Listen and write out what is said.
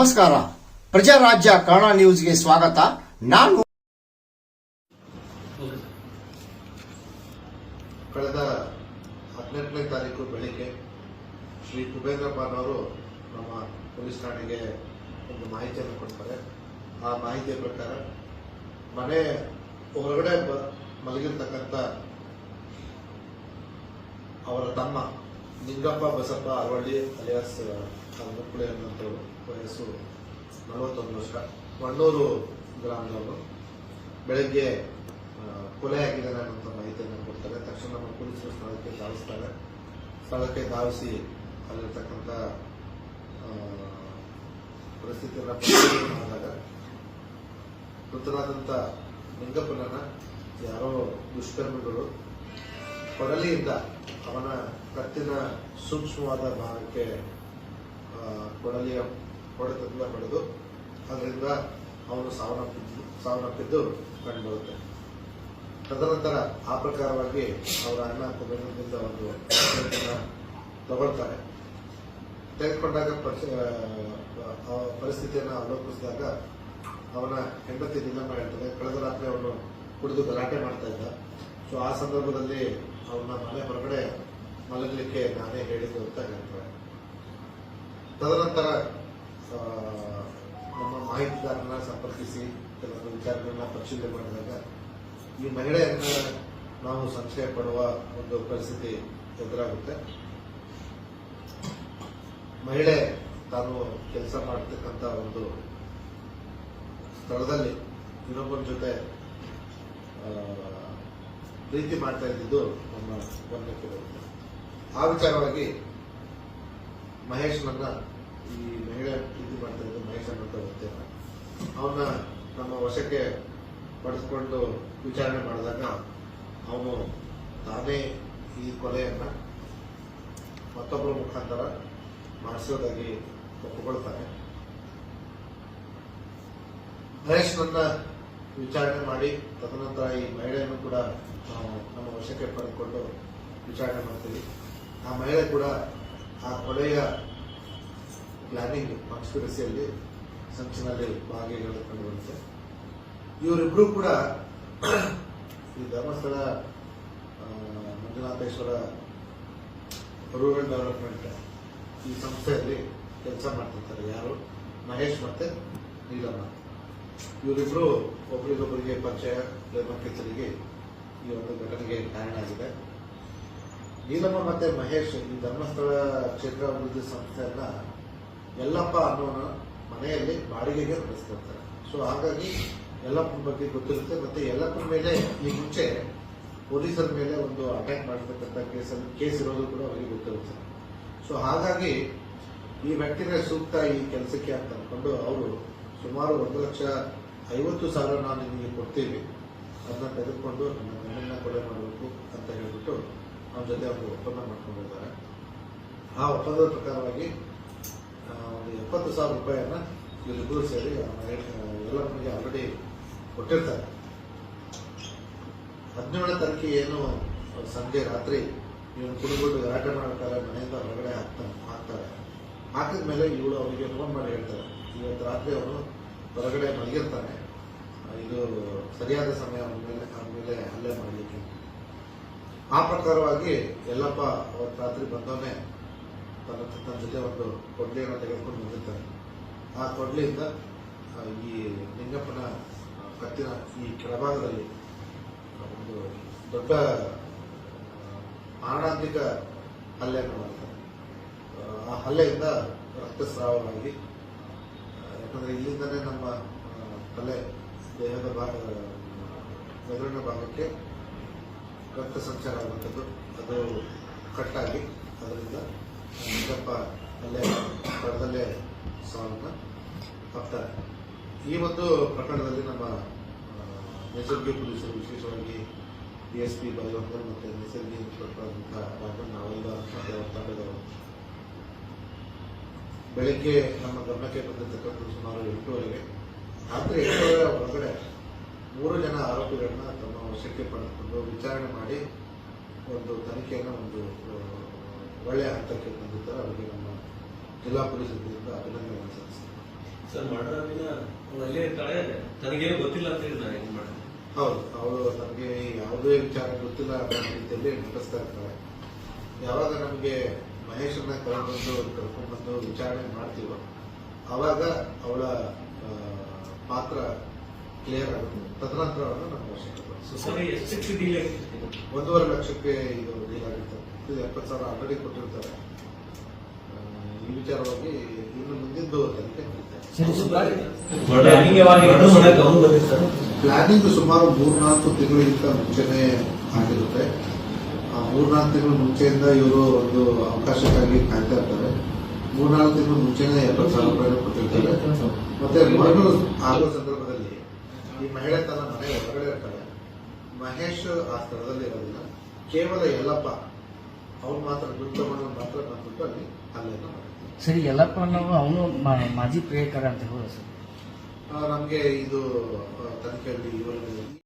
ನಮಸ್ಕಾರ. ಪ್ರಜಾರಾಜ್ಯ ಕನ್ನಡ ನ್ಯೂಸ್ಗೆ ಸ್ವಾಗತ. ನಾನು ಕಳೆದ ಹದಿನೆಂಟನೇ ತಾರೀಕು ಬೆಳಿಗ್ಗೆ ಶ್ರೀ ಕುಬೇಂದ್ರ ಅವರು ನಮ್ಮ ಪೊಲೀಸ್ ಠಾಣೆಗೆ ಒಂದು ಮಾಹಿತಿಯನ್ನು ಕೊಡ್ತಾರೆ. ಆ ಮಾಹಿತಿಯ ಪ್ರಕಾರ ಮನೆ ಹೊರಗಡೆ ಮಲಗಿರ್ತಕ್ಕಂಥ ಅವರ ತಮ್ಮ ನಿಂಗಪ್ಪ ಬಸಪ್ಪ ಅರವಳ್ಳಿ ಅಲಿಯಾಸ್ ಮುಕ್ಕುಳೆ ಅನ್ನೋದು ವಯಸ್ಸು ನಲವತ್ತೊಂದು ವರ್ಷ ಮಣ್ಣೂರು ಗ್ರಾಮದವರು. ಬೆಳಗ್ಗೆ ಕೊಲೆ ಆಗಿದ್ದಾರೆ ಅನ್ನೋಂಥ ಮಾಹಿತಿಯನ್ನು ಕೊಡ್ತಾರೆ. ತಕ್ಷಣ ನಮ್ಮ ಪೊಲೀಸರು ಸ್ಥಳಕ್ಕೆ ಧಾವಿಸ್ತಾರೆ. ಸ್ಥಳಕ್ಕೆ ಧಾವಿಸಿ ಅಲ್ಲಿರ್ತಕ್ಕಂಥ ಪರಿಸ್ಥಿತಿಯನ್ನು ಮಾಡಿದಾಗ ಮೃತನಾದಂಥ ನಿಂಗಪ್ಪನನ್ನ ಯಾರೋ ದುಷ್ಕರ್ಮಿಗಳು ಕೊಡಲಿಯಿಂದ ಅವನ ಕತ್ತಿನ ಸೂಕ್ಷ್ಮವಾದ ಭಾಗಕ್ಕೆ ಕೊಡಲಿಯ ಹೊಡೆತದಿಂದ ಹೊಡೆದು ಅದರಿಂದ ಅವನು ಸಾವನ್ನಪ್ಪಿದ್ದು ಸಾವನ್ನಪ್ಪಿದ್ದು ಕಂಡುಬರುತ್ತೆ ತದನಂತರ ಆ ಪ್ರಕಾರವಾಗಿ ಅವರ ಅಣ್ಣ ಕುಬೇರದಿಂದ ಒಂದು ತಗೊಳ್ತಾರೆ. ತೆಗೆದುಕೊಂಡಾಗ ಪರಿಸ್ಥಿತಿಯನ್ನು ಅವಲೋಕಿಸಿದಾಗ ಅವನ ಹೆಂಡತಿ ನಿಲ್ಲಮ್ಮ ಹೇಳ್ತಾರೆ ಕಳೆದ ರಾತ್ರಿ ಅವನು ಕುಡಿದು ಗಲಾಟೆ ಮಾಡ್ತಾ ಇದ್ದ. ಸೊ ಆ ಸಂದರ್ಭದಲ್ಲಿ ಅವನ ಮನೆ ಹೊರಗಡೆ ಮಲಗಲಿಕ್ಕೆ ನಾನೇ ಹೇಳಿದ್ದು ಅಂತ ಹೇಳ್ತಾರೆ. ತದನಂತರ ನಮ್ಮ ಮಾಹಿತಿದಾರನ ಸಂಪರ್ಕಿಸಿ, ಕೆಲವೊಂದು ವಿಚಾರಗಳನ್ನ ಪರಿಶೀಲನೆ ಮಾಡಿದಾಗ ಈ ಮಹಿಳೆಯನ್ನ ನಾವು ಸಂಶಯ ಪಡುವ ಒಂದು ಪರಿಸ್ಥಿತಿ ಎದುರಾಗುತ್ತೆ. ಮಹಿಳೆ ತಾನು ಕೆಲಸ ಮಾಡತಕ್ಕಂತ ಒಂದು ಸ್ಥಳದಲ್ಲಿ ಇನ್ನೊಬ್ಬರ ಜೊತೆ ಪ್ರೀತಿ ಮಾಡ್ತಾ ಇದ್ದಿದ್ದು ನಮ್ಮ ಗಮನಕ್ಕೆ ಬರುತ್ತೆ. ಆ ವಿಚಾರವಾಗಿ ಮಹೇಶ್ನನ್ನ ಈ ಮಹಿಳೆ ಇದು ಮಾಡ್ತಾ ಇದ್ದು ಮಹೇಶ್ ಅನ್ನೋ ಗೊತ್ತೇನ ಅವನ್ನ ನಮ್ಮ ವಶಕ್ಕೆ ಪಡೆದುಕೊಂಡು ವಿಚಾರಣೆ ಮಾಡಿದಾಗ ಅವನು ತಾನೇ ಈ ಕೊಲೆಯನ್ನ ಮತ್ತೊಬ್ಬರ ಮುಖಾಂತರ ಮಾಡಿಸೋದಾಗಿ ಒಪ್ಪಿಕೊಳ್ತಾನೆ ಮಹೇಶ್ನನ್ನ ವಿಚಾರಣೆ ಮಾಡಿ, ತದನಂತರ ಈ ಮಹಿಳೆಯನ್ನು ಕೂಡ ನಮ್ಮ ವಶಕ್ಕೆ ಪಡೆದುಕೊಂಡು ವಿಚಾರಣೆ ಮಾಡ್ತೀವಿ. ಆ ಮಹಿಳೆ ಕೂಡ ಆ ಕೊಲೆಯ ಪ್ಲಾನಿಂಗ್ ಕಾನ್ಸ್ಪಿರಸಿಯಲ್ಲಿ ಸಂಚಿನಲ್ಲಿ ಕಂಡು ಬಂದಿದೆ ಇವರಿಬ್ರು ಕೂಡ ಈ ಧರ್ಮಸ್ಥಳ ಮಂಜುನಾಥೇಶ್ವರ ರೂರಲ್ ಡೆವಲಪ್ಮೆಂಟ್ ಈ ಸಂಸ್ಥೆಯಲ್ಲಿ ಕೆಲಸ ಮಾಡ್ತಿರ್ತಾರೆ. ಯಾರು? ಮಹೇಶ್ ಮತ್ತೆ ನೀಲಮ್ಮ. ಇವರಿಬ್ರು ಒಬ್ರಿಗೊಬ್ಬರಿಗೆ ಪರಿಚಯ ಧರ್ಮಕ್ಕೆ ಈ ಒಂದು ಘಟನೆಗೆ ಕಾರಣ ಆಗಿದೆ. ನೀಲಮ್ಮ ಮತ್ತೆ ಮಹೇಶ್ ಈ ಧರ್ಮಸ್ಥಳ ಕ್ಷೇತ್ರ ಅಭಿವೃದ್ಧಿ ಸಂಸ್ಥೆಯನ್ನ ಯಲ್ಲಪ್ಪ ಅನ್ನೋನ ಮನೆಯಲ್ಲಿ ಬಾಡಿಗೆಗೆ ನಡೆಸ್ತಿರ್ತಾರೆ ಸೊ ಹಾಗಾಗಿ ಯಲ್ಲಪ್ಪನ ಬಗ್ಗೆ ಗೊತ್ತಿರುತ್ತೆ. ಮತ್ತೆ ಯಲ್ಲಪ್ಪನ ಮೇಲೆ ಈ ಮುಂಚೆ ಪೊಲೀಸರ ಮೇಲೆ ಒಂದು ಅಟ್ಯಾಕ್ ಮಾಡಿರ್ತಕ್ಕಂಥ ಕೇಸಲ್ಲಿ ಕೇಸ್ ಇರೋದು ಕೂಡ ಅವರಿಗೆ ಗೊತ್ತಿರುತ್ತೆ. ಸೊ ಹಾಗಾಗಿ ಈ ವ್ಯಕ್ತಿಗೆ ಸೂಕ್ತ ಈ ಕೆಲಸಕ್ಕೆ ಅಂತ ಅಂದ್ಕೊಂಡು ಅವರು ಸುಮಾರು ಒಂದು ಲಕ್ಷ ಐವತ್ತು ಸಾವಿರ ನಾವು ನಿಮಗೆ ಕೊಡ್ತೀವಿ. ಅದನ್ನ ತೆಗೆದುಕೊಂಡು ನಮ್ಮ ಗಂಡನ್ನ ಕೊಲೆ ಮಾಡಬೇಕು ಅಂತ ಹೇಳ್ಬಿಟ್ಟು ಅವ್ರ ಜೊತೆ ಅವರು ಒಪ್ಪಂದ ಮಾಡ್ಕೊಂಡಿದ್ದಾರೆ. ಆ ಒಪ್ಪಂದದ ಪ್ರಕಾರವಾಗಿ ಒಂದು ಎಪ್ಪತ್ತು ಸಾವಿರ ರೂಪಾಯಿಯನ್ನ ಇವರಿಬ್ಬರು ಸೇರಿ, ಆ ಮಹೇಶ್ ಎಲ್ಲ ನಮಗೆ ಆಲ್ರೆಡಿ ಕೊಟ್ಟಿರ್ತಾರೆ. ಹದಿನೇಳನೇ ತಾರೀಕು ಏನು ಸಂಜೆ ರಾತ್ರಿ ಇವನು ಕುಡಿದ್ಬಿಟ್ಟು ಗಲಾಟೆ ಮಾಡ್ತಾರೆ ಮನೆಯಿಂದ ಹೊರಗಡೆ ಹಾಕ್ತಾನೆ ಹಾಕ್ತಾರೆ ಹಾಕಿದ ಮೇಲೆ ಇವಳು ಅವರಿಗೆ ಫೋನ್ ಮಾಡಿ ಹೇಳ್ತಾರೆ. ಇವತ್ತು ರಾತ್ರಿ ಅವನು ಹೊರಗಡೆ ಮಲಗಿರ್ತಾನೆ. ಇದು ಸರಿಯಾದ ಸಮಯ ಮೇಲೆ ಮೇಲೆ ಹಲ್ಲೆ ಮಾಡಲಿಕ್ಕೆ. ಆ ಪ್ರಕಾರವಾಗಿ ಎಲ್ಲಪ್ಪ ಅವತ್ತು ರಾತ್ರಿ ಬಂದವನೇ ತನ್ನ ತನ್ನ ಜೊತೆ ಒಂದು ಕೊಡ್ಲಿಯನ್ನು ತೆಗೆದುಕೊಂಡು ಬಂದಿರ್ತಾನೆ ಆ ಕೊಡ್ಲಿಯಿಂದ ಈ ಲಿಂಗಪ್ಪನ ಆ, ಕತ್ತಿನ ಈ ಕೆಳಭಾಗದಲ್ಲಿ ಒಂದು ದೊಡ್ಡ ಮಾರಣಾಂತಿಕ ಹಲ್ಲೆಯನ್ನು ಮಾಡ್ತಾರೆ ಆ, ಹಲ್ಲೆಯಿಂದ ರಕ್ತಸ್ರಾವವಾಗಿ ಯಾಕಂದರೆ ಇಲ್ಲಿಂದನೇ ನಮ್ಮ ತಲೆ ದೇಹದ ಭಾಗ ಮೆದುಳಿನ ಭಾಗಕ್ಕೆ ರಕ್ತ ಸಂಚಾರ ಆಗುವಂಥದ್ದು ಅದು ಕಟ್ಟಾಗಿ ಅದರಿಂದ ನಿಜಪ್ಪ ಅಲ್ಲೇ ಸ್ಥಳದಲ್ಲೇ ಸಾವನ್ನ ತಪ್ತಾರೆ ಈ ಒಂದು ಪ್ರಕರಣದಲ್ಲಿ ನಮ್ಮ ನೈಸರ್ಗಿಕ ಪೊಲೀಸರು ವಿಶೇಷವಾಗಿ ಡಿ ಎಸ್ ಪಿ ಬಲವಂತರ್ ಮತ್ತು ನೈಸರ್ಗಿಕ ಇನ್ಸ್ಪೆಕ್ಟರ್ ನಾವೆಲ್ಲ ಮತ್ತು ತಂಡದವರು ಬೆಳಿಗ್ಗೆ ನಮ್ಮ ಗಮನಕ್ಕೆ ಬಂದಿರತಕ್ಕಂಥ ಸುಮಾರು ಎಂಟೂವರೆಗೆ, ರಾತ್ರಿ ಎಂಟೂವರೆ ಒಳಗಡೆ ಮೂರು ಜನ ಆರೋಪಿಗಳನ್ನ ತಮ್ಮ ವಶಕ್ಕೆ ಪಡೆದುಕೊಂಡು ವಿಚಾರಣೆ ಮಾಡಿ ಒಂದು ತನಿಖೆಯನ್ನು ಒಂದು ಒಳ್ಳೆಯ ಹಂತಕ್ಕೆ ತಂದಿದ್ದಾರೆ ಅವರಿಗೆ ನಮ್ಮ ಜಿಲ್ಲಾ ಪೊಲೀಸ್ ವತಿಯಿಂದ ಅಭಿನಂದನೆ ಸಲ್ಲಿಸ್ತಾರೆ ಸರ್ ಮರ್ಡರ್ ಅಲ್ಲೇ ತನಗೇನು ಗೊತ್ತಿಲ್ಲ ಅಂತ ಹೇಳಿ ನಾನು ಏನು ಮಾಡಿದೆ. ಹೌದು ಅವಳು ನಮಗೆ ಯಾವುದೇ ವಿಚಾರ ಗೊತ್ತಿಲ್ಲ ಅನ್ನೋ ರೀತಿಯಲ್ಲಿ ನಟಿಸ್ತಾ ಇರ್ತಾರೆ ಯಾವಾಗ ನಮಗೆ ಮಹೇಶನ್ನ ಕರ್ಕೊಂಡು ಕರ್ಕೊಂಡ್ಬಂದು ವಿಚಾರಣೆ ಮಾಡ್ತೀವೋ ಆವಾಗ ಅವಳ ಪಾತ್ರ ಕ್ಲಿಯರ್ ಆಗುತ್ತೆ. ಒಂದೂವರೆ ಲಕ್ಷಕ್ಕೆ ಇದು ಡೀಲ್ ಆಗುತ್ತೆ. ಇದು ಎಪ್ಪತ್ತು ಸಾವಿರ ಆಲ್ರೆಡಿ ಕೊಟ್ಟಿರ್ತಾರೆ. ಈ ವಿಚಾರವಾಗಿ ಇನ್ನು ಮುಂದಿದ್ದು ತನಿಖೆ ಪ್ಲಾನಿಂಗ್ ಸುಮಾರು ಮೂರ್ನಾಲ್ಕು ತಿಂಗಳಿಗಿಂತ ಮುಂಚೆನೆ ಆಗಿರುತ್ತೆ. ಆ ಮೂರ್ನಾಲ್ಕು ತಿಂಗಳ ಮುಂಚೆಯಿಂದ ಇವರು ಒಂದು ಅವಕಾಶಕ್ಕಾಗಿ ಕಾಯ್ತಾ ಇರ್ತಾರೆ. ಮೂರ್ನಾಲ್ಕು ತಿಂಗಳ ಮುಂಚೆನೆ ಎಪ್ಪತ್ತು ಸಾವಿರ ರೂಪಾಯಿ ಕೊಟ್ಟಿರ್ತಾರೆ. ಮತ್ತೆ ಮರಳು ಆಗೋ ಸಂದರ್ಭದಲ್ಲಿ ಈ ಮಹಿಳೆ ತನ್ನ ಮನೆ ಹೊರಗಡೆ ಇರ್ತಾಳೆ. ಮಹೇಶ್ ಆ ಸ್ಥಳದಲ್ಲಿ ಇರೋದಿಲ್ಲ. ಕೇವಲ ಎಲ್ಲಪ್ಪ ಅವ್ರು ಮಾತ್ರ ತಗೊಂಡು ಮಾತ್ರ ಬಂದ್ಬಿಟ್ಟು ಅಲ್ಲಿ ಹಲ್ಲೆಯನ್ನು ಮಾಡಿದ್ರು ಸರಿ ಎಲ್ಲಪ್ಪ ಅನ್ನೋದು ಅವನು ಮಾಜಿ ಪ್ರಿಯಕರ ಅಂತ ಹೇಳೋದು ಸರ್? ನಮಗೆ ಇದು ತನಿಖೆಯಲ್ಲಿ ಇವರಲ್ಲಿ